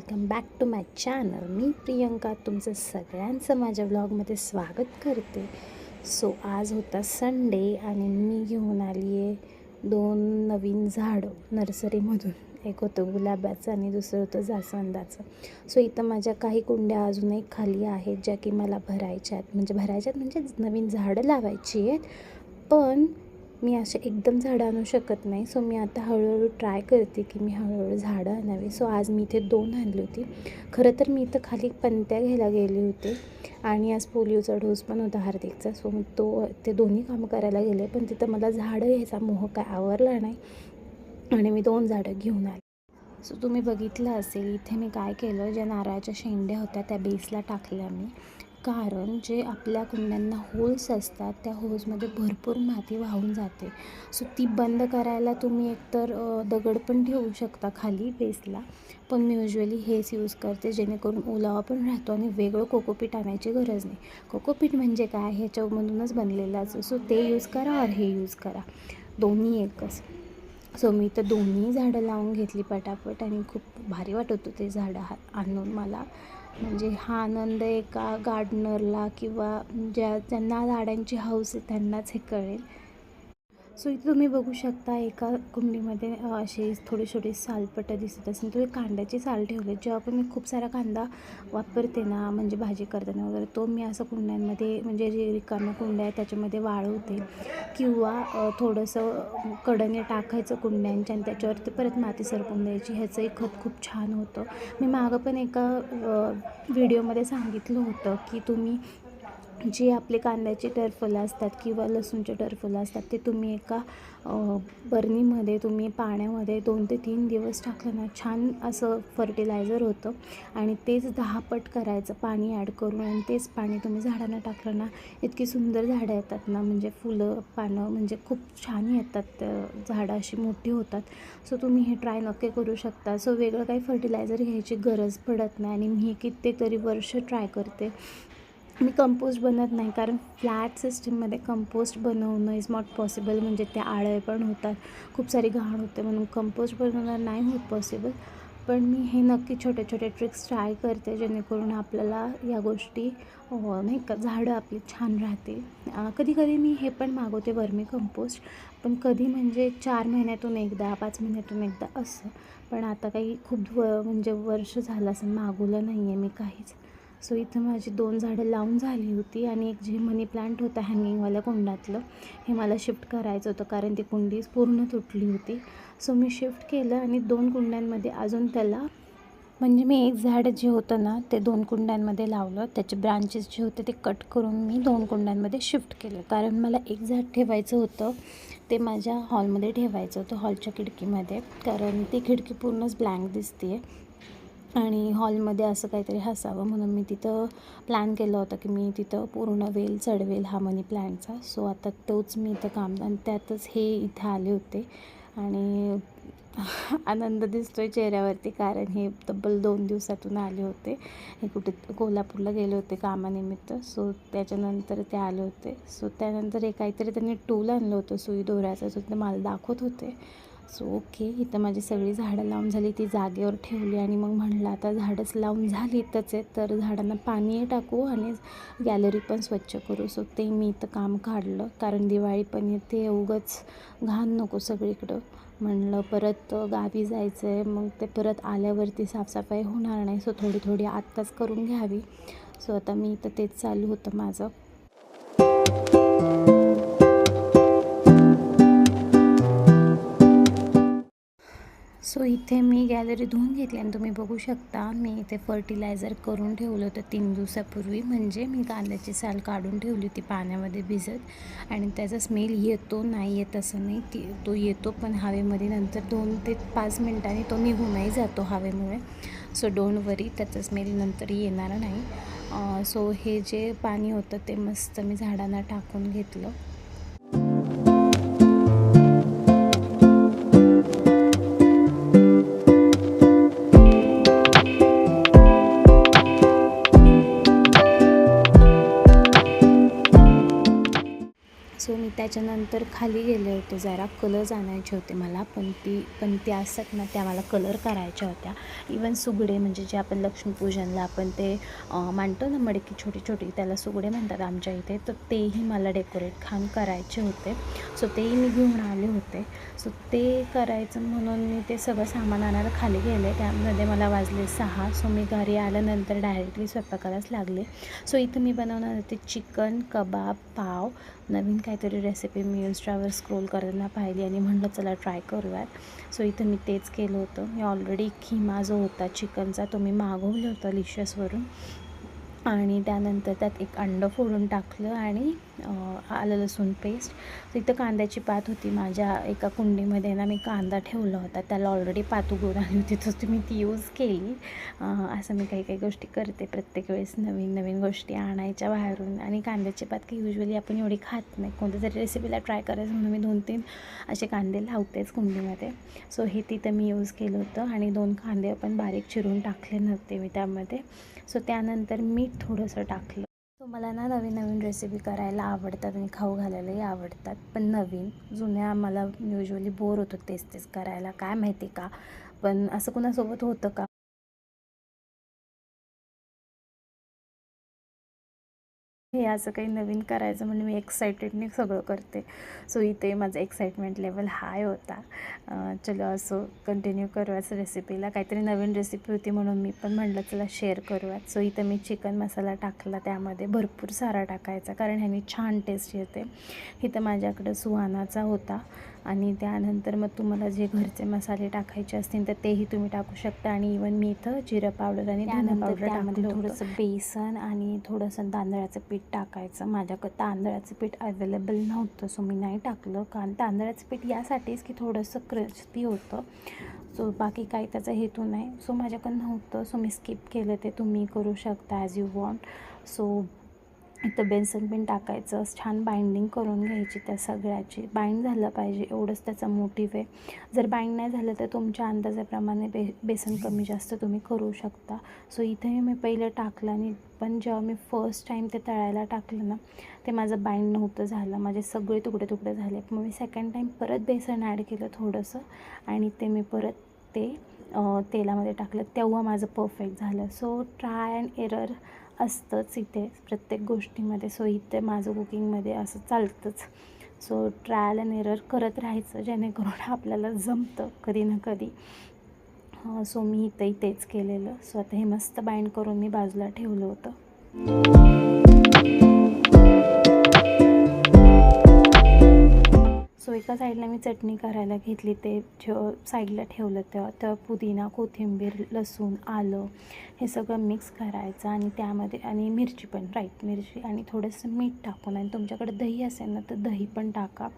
Welcome back to my channel. मी प्रियंका तुमचं सगळ्यांचं माझ्या ब्लॉगमध्ये स्वागत करते. सो आज होता संडे आणि मी घेऊन आली आहे दोन नवीन झाडं नर्सरीमधून. एक होतं गुलाबाचं आणि दुसरं होतं जास्वंदाचं. सो इथं माझ्या काही कुंड्या अजूनही खाली आहेत ज्या की मला भरायच्या आहेत. म्हणजे भरायच्या आहेत म्हणजे नवीन झाडं लावायची आहेत. पण मी असे एकदम झाडं आणू शकत नाही. सो मी आता हळूहळू ट्राय करते की मी हळूहळू झाडं आणावी. सो आज मी इथे दोन आणली होती. खरं तर मी इथं खाली पंत्या घ्यायला गेले होते. आणि आज पोलिओचा डोस पण होता हार्दिकचा. सो मी तो ते दोन्ही कामं करायला गेले. पण तिथं मला झाडं घ्यायचा मोह काय आवरला नाही. आणि मी दोन झाडं घेऊन आले. सो तुम्ही बघितलं असेल इथे मी काय केलं? ज्या नारळाच्या शेंड्या होत्या त्या बेसला टाकल्या मी. कारण जे आपल्या कुंड्यांना होल्स असतात त्या होल्समध्ये भरपूर माती वाहून जाते. सो ती बंद करायला तुम्ही एकतर दगड पण ठेवू शकता खाली बेसला पण मी युजली हेच यूज करते जेणेकरून ओलावा पण राहतो आणि वेगळं कोकोपीट आणायची गरज नाही. कोकोपीट म्हणजे काय? ह्याच्यामधूनच बनलेलं असतो. सो ते यूज करा और हे यूज करा. दोन्ही एकच. सो मी तर दोन्ही झाडं लावून घेतली पटापट आणि खूप भारी वाटत होते झाडं आणून मला. म्हणजे हा आनंद एका गार्डनरला किंवा ज्या ज्यांना झाडांची हौस आहे त्यांनाच हे कळेल. सो इथे तुम्ही बघू शकता एका कुंडीमध्ये असे थोडे छोटे सालपटं दिसत असेल. तर कांद्याचे साल ठेवले जेव्हा पण मी खूप सारा कांदा वापरते ना म्हणजे भाजी करताना वगैरे तो मी असं कुंड्यांमध्ये म्हणजे जे रिकाम्या कुंड्या आहे त्याच्यामध्ये वाळवते. किंवा थोडंसं कडने टाकायचं कुंड्यांच्या आणि त्याच्यावरती परत माती सरपून द्यायची. ह्याचंही खत खूप छान होतं. मी मागं पण एका व्हिडिओमध्ये सांगितलं होतं की तुम्ही जे आपले कांद्याचे टरफलं असतात किंवा लसूणचे टरफलं असतात ते तुम्ही एका बरणीमध्ये तुम्ही पाण्यामध्ये दोन ते तीन दिवस टाकलं ना छान असं फर्टिलायझर होतं. आणि तेच दहा पट करायचं पाणी ॲड करून आणि तेच पाणी तुम्ही झाडांना टाकलं ना इतकी सुंदर झाडं येतात ना म्हणजे फुलं पानं म्हणजे खूप छान येतात. झाडं अशी मोठी होतात. सो तुम्ही हे ट्राय नक्की करू शकता. सो वेगळं काही फर्टिलायझर घ्यायची गरज पडत नाही आणि मी कित्येक तरी वर्ष ट्राय करते. मी कंपोस्ट बनत नाही कारण फ्लॅट सिस्टीममध्ये कंपोस्ट बनवणं इज नॉट पॉसिबल म्हणजे ते आळे पण होतात. खूप सारी घाण होते म्हणून कंपोस्ट बनवणं नाही होत पॉसिबल पण मी हे नक्की छोटे छोटे ट्रिक्स ट्राय करते जेणेकरून आपल्याला या गोष्टी नाही का झाडं आपली छान राहतील. कधी कधी मी हे पण मागवते वर्मी कंपोस्ट पण कधी म्हणजे चार महिन्यातून एकदा पाच महिन्यातून एकदा असं. पण आता काही खूप म्हणजे वर्ष झालं असं मागवलं नाही आहे मी काहीच. सो इथं माझी दोन झाडं लावून झाली होती आणि एक जे मनी प्लांट होतं हँगिंगवाल्या कुंडातलं हे मला शिफ्ट करायचं होतं कारण ती कुंडी पूर्ण तुटली होती. सो मी शिफ्ट केलं आणि दोन कुंड्यांमध्ये अजून त्याला म्हणजे मी एक झाड जे होतं ना ते दोन कुंड्यांमध्ये लावलं. त्याचे ब्रांचेस जे होते ते कट करून मी दोन कुंड्यांमध्ये शिफ्ट केलं. कारण मला एक झाड ठेवायचं होतं ते माझ्या हॉलमध्ये ठेवायचं होतं हॉलच्या खिडकीमध्ये. कारण ती खिडकी पूर्णच ब्लँक दिसते आणि हॉलमध्ये असं काहीतरी हसावं म्हणून मी तिथं प्लॅन केलं होतं की मी तिथं पूर्ण वेल चढवेल हा मनी प्लॅनचा सो आता तोच मी इथं काम आणि त्यातच हे इथं आले होते. आणि आनंद दिसतोय चेहऱ्यावरती कारण हे तब्बल दोन दिवसातून आले होते. हे कुठे कोल्हापूरला गेले होते कामानिमित्त. सो त्याच्यानंतर ते आले होते. सो त्यानंतर हे काहीतरी त्यांनी टूल आणलं होतं सुई दोऱ्याचं. सो ते मला दाखवत होते. सो ओके इथं माझी सगळी झाडं लावून झाली ती जागेवर ठेवली आणि मग म्हणलं आता झाडंच लावून झाली तच आहे तर झाडांना पाणी टाकू आणि गॅलरी पण स्वच्छ करू. सो ते मी इथं काम काढलं कारण दिवाळी पण येते उगंच घाण नको सगळीकडं. म्हणलं परत गावी जायचं आहे मग ते परत आल्यावरती साफसफाई होणार नाही सो थोडी थोडी आत्ताच करून घ्यावी. सो आता मी इथं तेच चालू होतं माझं. सो इथे मी गॅलरी धुवून घेतली आणि तुम्ही बघू शकता मी इथे फर्टिलायझर करून ठेवलं होतं तीन दिवसापूर्वी. म्हणजे मी कांद्याची साल काढून ठेवली होती पाण्यामध्ये भिजत. आणि त्याचा स्मेल येतो नाही येत असं नाही ती तो येतो पण हवेमध्ये नंतर दोन ते पाच मिनटांनी तो निघूनही जातो हवेमुळे. सो डोंट वरी त्याचा स्मेल नंतर येणार नाही. सो हे जे पाणी होतं ते मस्त मी झाडांना टाकून घेतलं. सो मी त्याच्यानंतर खाली गेले होते. जरा कलर्स आणायचे होते मला पण ती पण त्या असतात ना त्या मला कलर करायच्या होत्या. इवन सुगडे म्हणजे जे आपण लक्ष्मीपूजनला आपण ते मांडतो ना मडकी छोटी छोटी त्याला सुगडे म्हणतात आमच्या इथे तर तेही मला डेकोरेट खान करायचे होते. सो तेही मी घेऊन आले होते. सो ते करायचं म्हणून मी ते सगळं सामान आणायला खाली गेले. त्यामध्ये मला वाजले सहा. सो मी घरी आल्यानंतर डायरेक्टली स्वयंपाकालाच लागले. सो इथं मी बनवणार होते चिकन कबाब पाव. नवीन काहीतरी रेसिपी मी इंस्टावर स्क्रोल करताना पाहिली आणि म्हणलं चला ट्राय करूयात. सो इथं मी तेच केलं होतं. मी ऑलरेडी खिमा जो होता चिकनचा तो मी मागवलं होतं लिशसवरून आणि त्यानंतर त्यात एक अंडं फोडून टाकलं आणि आलं लसूण पेस्ट तर इथं कांद्याची पात होती. माझ्या एका कुंडीमध्ये ना मी कांदा ठेवला होता. त्याला ऑलरेडी पात उगवून आली होती. तर तुम्ही ती यूज केली. असं मी काही काही गोष्टी करते. प्रत्येक वेळेस नवीन नवीन गोष्टी आणायच्या बाहेरून. आणि कांद्याची पात काही युजली आपण एवढी खात नाही. कोणत्या तरी रेसिपीला ट्राय करायचं म्हणून मी दोन तीन असे कांदे लावतेच कुंडीमध्ये. सो हे तिथं मी यूज केलं होतं. आणि दोन कांदे पण बारीक चिरून टाकले नव्हते मी त्यामध्ये. सो त्यानंतर मीठ थोडंसं टाकलं. सो मला ना नवीन नवीन रेसिपी करायला आवडतात आणि खाऊ घालायलाही आवडतात. पण नवीन जुन्या मला युजली बोर होतो तेच तेच करायला. काय माहिती का? पण असं कुणासोबत होतं का? हे असं काही नवीन करायचं म्हणजे मी एक्सायटेडने सगळं करते. सो इथे माझा एक्साइटमेंट लेवल हाय होता. चलो असं कंटिन्यू करूयाच रेसिपीला काहीतरी नवीन रेसिपी होती म्हणून मी पण म्हटलं चला शेअर करूयात. सो इथं मी चिकन मसाला टाकला. त्यामध्ये भरपूर सारा टाकायचा कारण ह्यानी छान टेस्ट येते. इथं माझ्याकडं सुहानाचा होता. आणि त्यानंतर मग तुम्हाला जे घरचे मसाले टाकायचे असतील तर तेही तुम्ही टाकू शकता. आणि इवन मी इथं जिरं पावडर आणि धना पावडर त्यामध्ये टाकलं थोडंसं बेसन आणि थोडंसं तांदळाचं पीठ टाकायचं. माझ्याकडं तांदळाचं पीठ अवेलेबल नव्हतं सो मी नाही टाकलं. कारण तांदळाचं पीठ यासाठीच की थोडंसं क्रिस्पी होतं. सो बाकी काही त्याचा हेतू नाही. सो माझ्याकडं नव्हतं. सो मी स्किप केलं ते. तुम्ही करू शकता ॲज यू वॉन्ट सो इथं बेसन पण टाकायचं छान बाइंडिंग करून घ्यायची त्या सगळ्याची. बाइंड झालं पाहिजे एवढंच त्याचा मोटिव्ह आहे. जर बाइंड नाही झालं तर तुमच्या अंदाजाप्रमाणे बे बेसन कमी जास्त तुम्ही करू शकता. सो इथे मी पहिलं टाकलं आणि पण जेव्हा मी फर्स्ट टाईम ते तळायला टाकलं ना ते माझं बाइंड नव्हतं झालं. माझे सगळे तुकडे तुकडे झाले. मग मी सेकंड टाईम परत बेसन ॲड केलं थोडंसं आणि ते मी परत ते तेलामध्ये टाकलं. तेव्हा माझं परफेक्ट झालं. सो ट्राय अँड एरर असतंच इथे प्रत्येक गोष्टीमध्ये. सो इथे माझं कुकिंगमध्ये असं चालतंच. सो ट्रायल अँड एरर करत राहायचं जेणेकरून आपल्याला जमतं कधी ना कधी. सो मी इथंही तेच केलेलं. सो आता हे मस्त बाइंड करून मी बाजूला ठेवलं होतं. सो एका साईडला मी चटणी करायला घेतली ते साईडला ठेवलं तेव्हा तर पुदिना कोथिंबीर लसूण आलं हे सगळं मिक्स करायचं आणि त्यामध्ये आणि मिरची पण राईट मिरची आणि थोडंसं मीठ टाकून आणि तुमच्याकडे दही असेल ना तर दही पण टाका.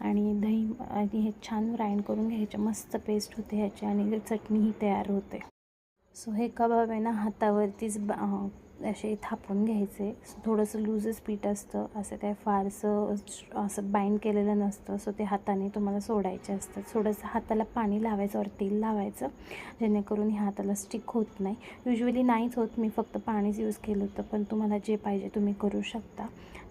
आणि दही आणि हे छान ग्राइंड करून घ्यायचे मस्त पेस्ट होते ह्याची आणि चटणीही तयार होते. सो हे कबाब आहे ना हातावरतीच बा असे थापून घ्यायचे. थोडंसं लूजच पीठ असतं. असं काय फारसं असं बाइंड केलेलं नसतं. सो ते हाताने तुम्हाला सोडायचे असतात. थोडंसं हाताला पाणी लावायचं और तेल लावायचं. जेणेकरून ह्या हाताला स्टिक होत नाही. युजली नाहीच होत. मी फक्त पाणीच यूज केलं होतं. पण तुम्हाला जे पाहिजे तुम्ही करू शकता.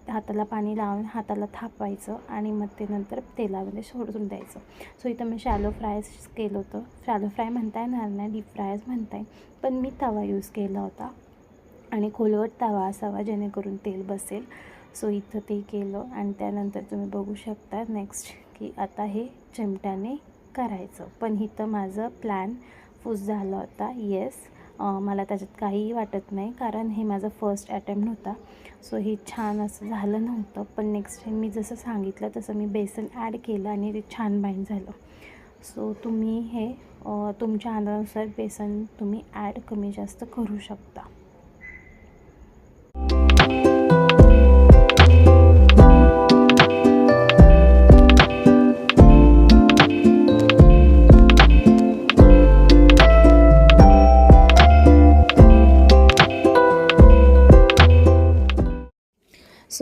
हाताला पाणी लावून हाताला थापायचं आणि मग ते नंतर तेलामध्ये सोडून द्यायचं. सो इथं मी शॅलो फ्राय केलं होतं. शॅलो फ्राय म्हणता येणार नाही. डीप फ्रायच म्हणताय पण मी तवा यूज केला होता. आणि खोलवट तवा असावा जेणेकरून तेल बसेल. सो इथं ते केलं आणि त्यानंतर तुम्ही बघू शकता नेक्स्ट की आता हे चिमट्याने करायचं. पण इथं माझं प्लॅन फूस झाला होता येस मला त्याच्यात काहीही वाटत नाही कारण हे माझं फर्स्ट अटेम्प्ट होता. सो हे छान असं झालं नव्हतं पण नेक्स्ट टाईम मी जसं सांगितलं तसं मी बेसन ॲड केलं आणि ते छान बाईंड झालं. सो तुम्ही हे तुमच्या अंदाजानुसार बेसन तुम्ही ॲड कमी जास्त करू शकता.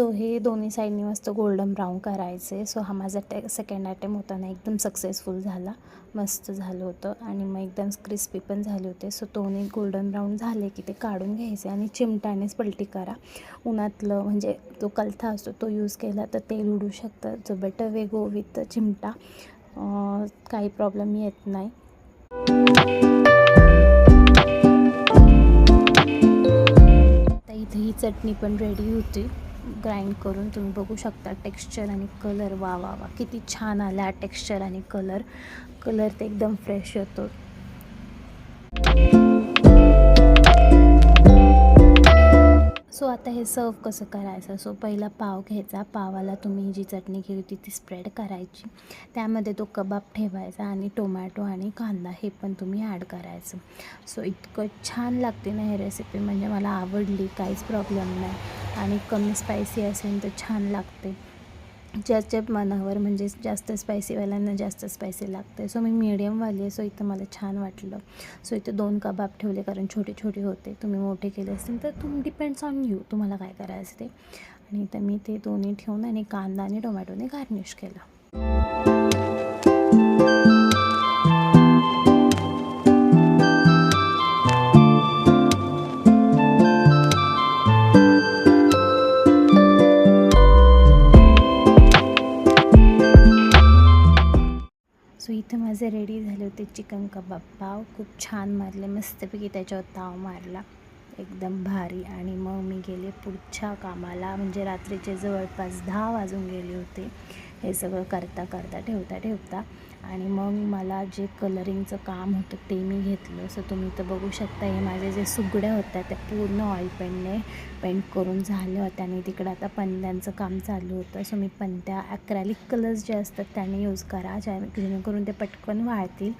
सो हे दोन्ही साईडनी मस्त गोल्डन ब्राऊन करायचे. सो हा माझा टे सेकंड अटेम्प होता ना एकदम सक्सेसफुल झाला. मस्त झालं होतं आणि मग एकदम क्रिस्पी पण झाले होते. सो दोन्ही गोल्डन ब्राऊन झाले की ते काढून घ्यायचे आणि चिमट्यानेच पलटी करा. उन्हातलं म्हणजे जो कलथा असतो तो यूज केला तर तेल उडू शकतं. जो बेटर वे गो विथ चिमटा काही प्रॉब्लेम येत नाही. आता इथे ही चटणी पण रेडी होती. ग्राइंड करून तुम्ही बघू शकता टेक्स्चर आणि कलर वा वा वा किती छान आला टेक्स्चर आणि कलर कलर ते एकदम फ्रेश येतो. आता हे सर्व कसं करायचं? सो पहिला पाव घ्यायचा. पावाला तुम्ही जी चटणी केली होती ती स्प्रेड करायची. त्यामध्ये तो कबाब ठेवायचा आणि टोमॅटो आणि कांदा हे पण तुम्ही ॲड करायचं. सो इतकं छान लागते ना हे रेसिपी म्हणजे मला आवडली काहीच प्रॉब्लेम नाही. आणि कमी स्पायसी असेल तर छान लागते. ज्याच्या मनावर म्हणजे जास्त स्पायसीवाल्यांना जास्त स्पायसी लागते सो मी मिडियमवाली आहे. सो इथं मला छान वाटलं. सो इथं दोन कबाब ठेवले कारण छोटे छोटे होते. तुम्ही मोठे केले असतील तर तुम डिपेंड्स ऑन यू तुम्हाला काय करायचं ते. आणि इथं मी ते दोन्ही ठेवून आणि कांदा आणि टोमॅटोने गार्निश केलं. होते चिकन कबाब. पाव खूप छान मारले. मस्तपैकी त्याच्यावर ताव मारला. एकदम भारी. आणि मग मी गेले पुढच्या कामाला. म्हणजे रात्रीचे जवळपास दहा वाजून गेले होते. हे सगळं करता करता ठेवता ठेवता. आणि मग मला जे कलरिंगचं काम होतं ते मी घेतलं. सो तुम्ही तर बघू शकता हे माझे जे सुगड्या होत्या त्या पूर्ण ऑइल पेंटने पेंट करून झाल्या होत्या आणि तिकडं आता पंत्यांचं काम चालू होतं. सो मी पंत्या ॲक्रॅलिक कलर्स जे असतात त्याने यूज करा. ज्या जेणेकरून ते पटकन वाळतील.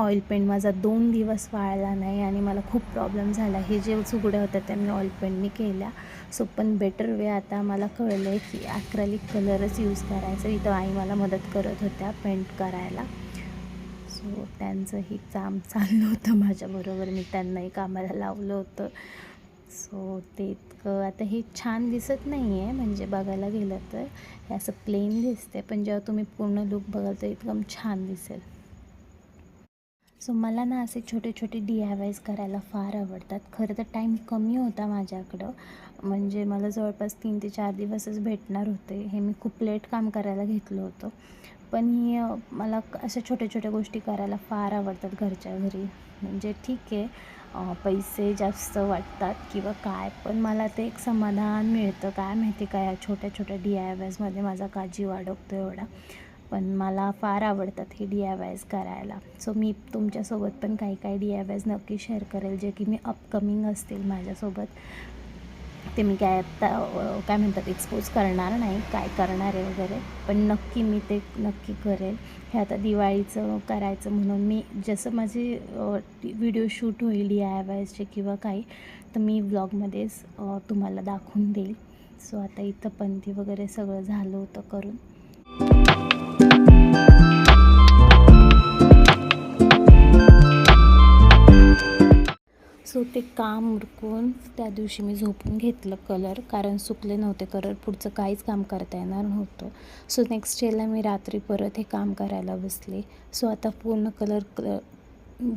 ऑइल पेंट माझा दोन दिवस वाळला नाही आणि मला खूप प्रॉब्लेम झाला. हे जे चुगड्या होत्या त्या मी ऑइल पेंटने केल्या. सो पण बेटर वे आता मला कळलं आहे की ॲक्रॅलिक कलरच यूज करायचं. इथं आई मला मदत करत होत्या पेंट करायला. सो त्यांचंही काम चाललं होतं माझ्याबरोबर मी त्यांनाही कामाला लावलं होतं. सो ते इतकं आता हे छान दिसत नाही आहे म्हणजे बघायला गेलं तर. हे असं प्लेन दिसते पण जेव्हा तुम्ही पूर्ण लुक बघाल तर एकदम छान दिसेल. सो मला ना असे छोटे छोटे डी आय वायज करायला फार आवडतात. खरं तर टाईम कमी होता माझ्याकडं. म्हणजे मला जवळपास तीन ते चार दिवसच भेटणार होते. हे मी खूप लेट काम करायला घेतलं होतं. पण ही मला अशा छोट्या छोट्या गोष्टी करायला फार आवडतात घरच्या घरी. म्हणजे ठीक आहे पैसे जास्त वाटतात किंवा काय पण मला ते एक समाधान मिळतं. काय माहिती काय या छोट्या छोट्या डी आय वायजमध्ये माझा काळजी वाढवतो एवढा. पण मला फार आवडतात हे डी आय वायज करायला. सो मी तुमच्यासोबत पण काही काही डी आय वायज नक्की शेअर करेल जे की मी अपकमिंग असतील माझ्यासोबत. ते मी काय आत्ता काय म्हणतात एक्सपोज करणार नाही काय करणार आहे वगैरे. पण नक्की मी ते नक्की करेल. हे आता दिवाळीचं करायचं म्हणून मी जसं माझे व्हिडिओ शूट होईल डी आय वायजचे किंवा काही तर मी ब्लॉगमध्येच तुम्हाला दाखवून देईल. सो आता इथं पंथी वगैरे सगळं झालं होतं करून. सो ते काम उरकून त्या दिवशी मी झोपून घेतलं कलर कारण सुकले नव्हते कलर पुढचं काहीच काम करता येणार नव्हतं. सो नेक्स्ट डेला मी रात्री परत हे काम करायला बसले. सो आता पूर्ण कलर कलर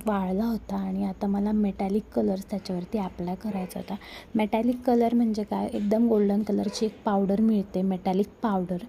वाळला होता आणि आता मला मेटॅलिक कलर्स त्याच्यावरती अप्लाय करायचा होता. मेटॅलिक कलर म्हणजे काय? एकदम गोल्डन कलरची एक पावडर मिळते मेटॅलिक पावडर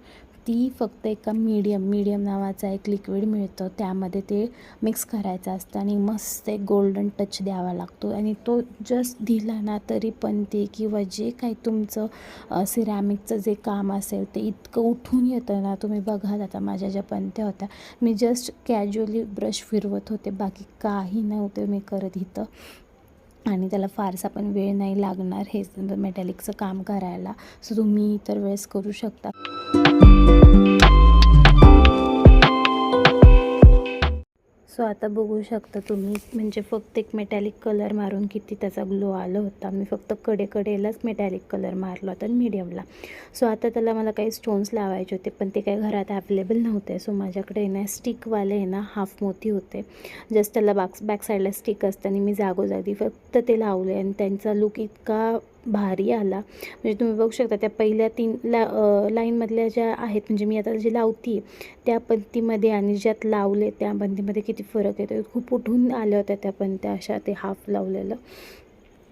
ती फक्त एका मीडियम मीडियम नावाचा एक लिक्विड मिळतं. त्यामध्ये ते मिक्स करायचं असतं आणि मस्त एक गोल्डन टच द्यावा लागतो. आणि तो जस्ट दिला ना तरी पण ते किंवा जे काही तुमचं सिरॅमिकचं जे काम असेल ते इतकं उठून येतं ना. तुम्ही बघाल आता माझ्या ज्या पंथ्या होत्या. मी जस्ट कॅज्युअली ब्रश फिरवत होते. बाकी काही नव्हते मी करत इथं. आणि त्याला फारसा पण वेळ नाही लागणार हे मेटॅलिकचं काम करायला. सो तुम्ही इतर वेळेस करू शकता. सो आता बघू शकता तुम्ही म्हणजे फक्त एक मेटॅलिक कलर मारून किती त्याचा ग्लो आला होता. मी फक्त कडेकडेलाच मेटॅलिक कलर मारला होता मीडियमला सो आता त्याला मला काही स्टोन्स लावायचे होते पण ते काही घरात ॲवेलेबल नव्हते. सो माझ्याकडे ना स्टिकवाले आहे ना हाफ मोती होते. जस्ट त्याला बॅक बॅक साईडला स्टिक असते आणि मी जागोजागी फक्त ते लावले आणि त्यांचा लुक इतका भारी आला. म्हणजे तुम्ही बघू शकता त्या पहिल्या तीन ला लाईनमधल्या ज्या आहेत म्हणजे मी आता जे लावती त्या पंक्तीमध्ये आणि ज्यात लावले त्या पंक्तीमध्ये किती फरक येतो खूप उठून आल्या होत्या त्या पंत्या अशा ते हाफ लावलेलं.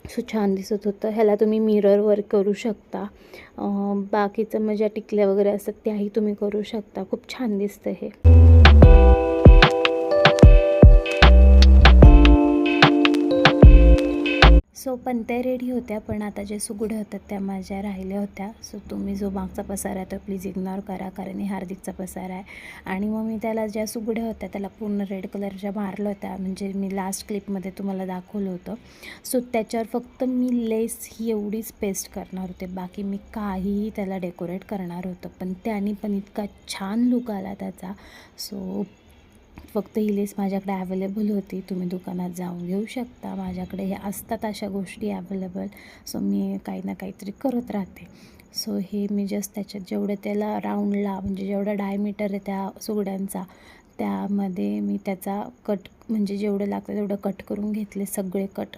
सो छान दिसत होतं. ह्याला तुम्ही मिरर वर्क करू शकता. बाकीचं मग ज्या टिकल्या वगैरे असतात त्याही तुम्ही करू शकता. खूप छान दिसतं हे. सो पंत्या रेडी होत्या पण आता जे सुगड्या होत्या त्या माझ्या राहिल्या होत्या. सो तुम्ही जो मागचा पसारा आहे तो प्लीज इग्नोर करा कारण हे हार्दिकचा पसारा आहे. आणि मग मी त्याला ज्या सुगड्या होत्या त्याला पूर्ण रेड कलरच्या मारल्या होत्या म्हणजे मी लास्ट क्लिपमध्ये तुम्हाला दाखवलं होतं. सो त्याच्यावर फक्त मी लेस ही एवढीच पेस्ट करणार होते. बाकी मी काहीही त्याला डेकोरेट करणार होतं. पण त्याने पण इतका छान लुक आला त्याचा. सो फक्त हिलेस माझ्याकडे अवेलेबल होती. तुम्ही दुकानात जाऊन घेऊ शकता. माझ्याकडे हे असतात अशा गोष्टी अवेलेबल सो मी काही ना काहीतरी करत राहते. सो हे मी जस्ट त्याच्यात जेवढं त्याला राऊंडला म्हणजे जेवढा डायमीटर आहे त्या सुगड्यांचा त्यामध्ये मी त्याचा कट म्हणजे जेवढं लागतं तेवढं कट करून घेतले सगळे कट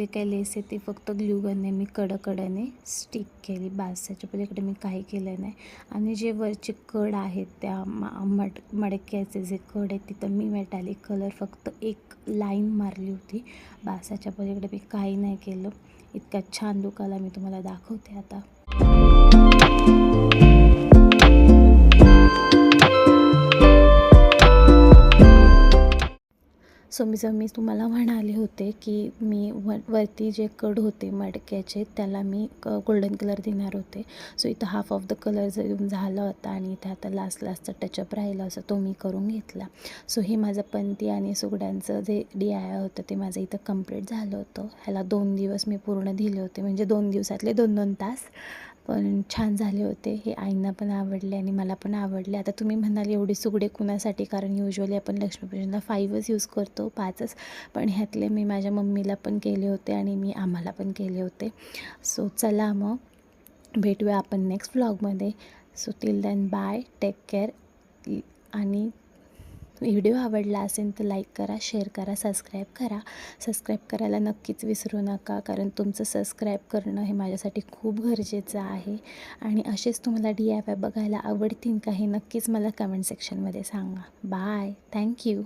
जे काही लेस आहे ती फक्त ग्लूगनने मी कडकड्याने स्टिक केली. बास पलीकडे मी काही केलं नाही. आणि जे वरचे कड आहेत त्या मा मड मडक्याचे जे कड आहेत तिथं मी मेटॅलिक कलर फक्त एक लाईन मारली होती. बासाच्या पलीकडे मी काही नाही केलं. इतका छान दुकाला मी तुम्हाला दाखवते आता. सो मी जर मी तुम्हाला म्हणाले होते की मी व वरती जे कड होते मडक्याचे त्याला मी क गोल्डन कलर देणार होते. सो इथं हाफ ऑफ द कलर जर झाला होता आणि इथे आता लास्ट लास्टचा टचअप राहिला असं तो मी करून घेतला. सो हे माझं पंती आणि सुगड्यांचं जे डी आय होतं ते माझं इथं कंप्लीट झालं होतं. ह्याला दोन दिवस मी पूर्ण दिले होते. म्हणजे दोन दिवसातले दोन दोन तास पण छान झाले होते. हे आईंना पण आवडले आणि मला पण आवडले. आता तुम्ही म्हणाल एवढे सुगडे कुणासाठी? कारण युजली आपण लक्ष्मीपूजनला फाईव्हच यूज करतो पाचच. पण ह्यातले मी माझ्या मम्मीला पण केले होते आणि मी आम्हाला पण केले होते. सो चला मग. भेटूया आपण next व्लॉगमध्ये so till then bye take care आणि व्हिडिओ आवडला असेल तर लाईक करा शेअर करा सबस्क्राईब करा. सबस्क्राईब करायला नक्कीच विसरू नका कारण तुमचं सबस्क्राईब करणं हे माझ्यासाठी खूप गरजेचं आहे. आणि असेच तुम्हाला डी आय वाय बघायला आवडतील का हे नक्कीच मला कमेंट सेक्शनमध्ये सांगा. Bye thank you